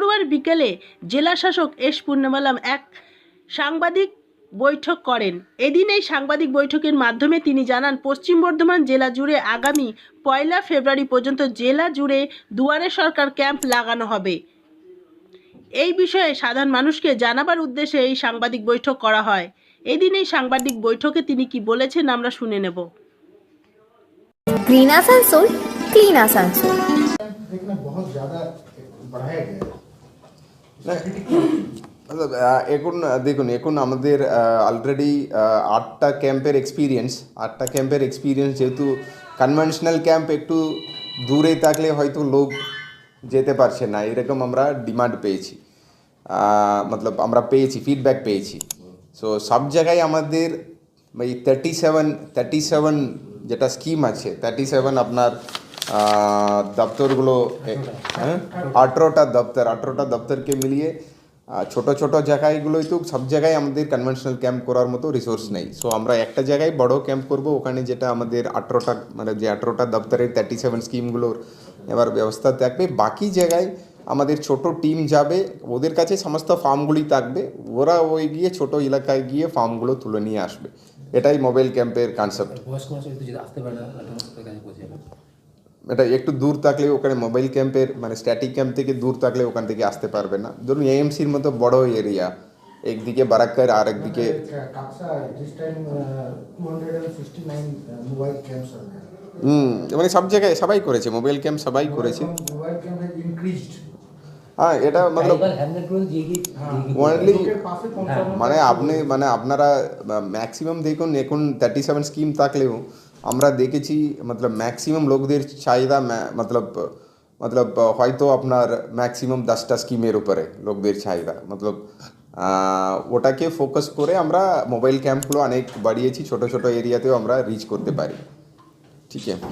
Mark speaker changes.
Speaker 1: রবিবার বিকেলে জেলা শাসক এস পূর্ণমালাম এক সাংবাদিক বৈঠক করেন এদিন এই সাংবাদিক বৈঠকের মাধ্যমে তিনি জানান পশ্চিম বর্ধমান জেলা জুড়ে আগামী পয়লা ফেব্রুয়ারি পর্যন্ত জেলা জুড়ে দুয়ারে সরকার ক্যাম্প লাগানো হবে এই বিষয়ে সাধারণ মানুষকে জানাবার উদ্দেশ্যে এই সাংবাদিক বৈঠক করা হয় এদিন এই সাংবাদিক বৈঠকে তিনি কি বলেছেন আমরা শুনে নেব
Speaker 2: ग्रीन आसनसोल क्लीन आसनसोल
Speaker 3: देखना बहुत ज़्यादा बढ़ाया गया है
Speaker 4: না, মতলব, আহ, এখন দেখুন, এখন আমাদের অলরেডি আটটা ক্যাম্পের এক্সপিরিয়েন্স আটটা ক্যাম্পের এক্সপিরিয়েন্স যেহেতু কনভেনশনাল ক্যাম্প একটু দূরে থাকলে হয়তো লোক যেতে পারছে না, এরকম আমরা ডিমান্ড পেয়েছি। মতলব আমরা পেয়েছি ফিডব্যাক পেয়েছি। সো সব জায়গায় আমাদের এই থার্টি সেভেন থার্টি সেভেন যেটা স্কিম আছে থার্টি সেভেন আপনার দপ্তরগুলো হ্যাঁ? আঠেরোটা দপ্তর, আঠেরোটা দপ্তরকে মিলিয়ে ছোট ছোট জায়গাগুলোই তো সব জায়গায় আমাদের কনভেনশনাল ক্যাম্প করার মতো রিসোর্স নেই। সো আমরা একটা জায়গায় বড় ক্যাম্প করব, ওখানে যেটা আমাদের আঠেরোটা মানে যে আঠেরোটা দপ্তরের থার্টি সেভেন স্কিমগুলোর এবার ব্যবস্থা থাকবে। বাকি জায়গায় আমাদের ছোট টিম যাবে, ওদের কাছে সমস্ত ফার্মগুলি থাকবে, ওরা ওই গিয়ে ছোট এলাকায় গিয়ে ফার্মগুলো তুলে নিয়ে আসবে। এটাই মোবাইল ক্যাম্পের কনসেপ্ট এটা একটু দূর থাকলে ওখানে মোবাইল ক্যাম্পের মানে স্ট্যাটিক ক্যাম্প থেকে দূর থাকলে ওখান থেকে আসতে পারবে না। ধরুন এএমসির মতো বড় এরিয়া একদিকে বারাক্কার আর একদিকে হুম মানে সব জায়গায় সবাই করেছে মোবাইল ক্যাম্প সবাই করেছে। হ্যাঁ এটা
Speaker 3: মানে ওনলি
Speaker 4: মানে আপনি মানে আপনারা ম্যাক্সিমাম দেখুন এখন থার্টি সেভেন স্কিম থাকলেও আমরা দেখেছি, মতলব ম্যাক্সিমাম লোকদের চাহিদা মতলব মতলব হয়তো আপনার ম্যাক্সিমাম দশটা স্কিমের উপরে লোকদের চাহিদা। মতলব ওটাকে ফোকাস করে আমরা মোবাইল ক্যাম্পগুলো অনেক বাড়িয়েছি, ছোট ছোট এরিয়াতেও আমরা রিচ করতে পারি। ঠিক আছে?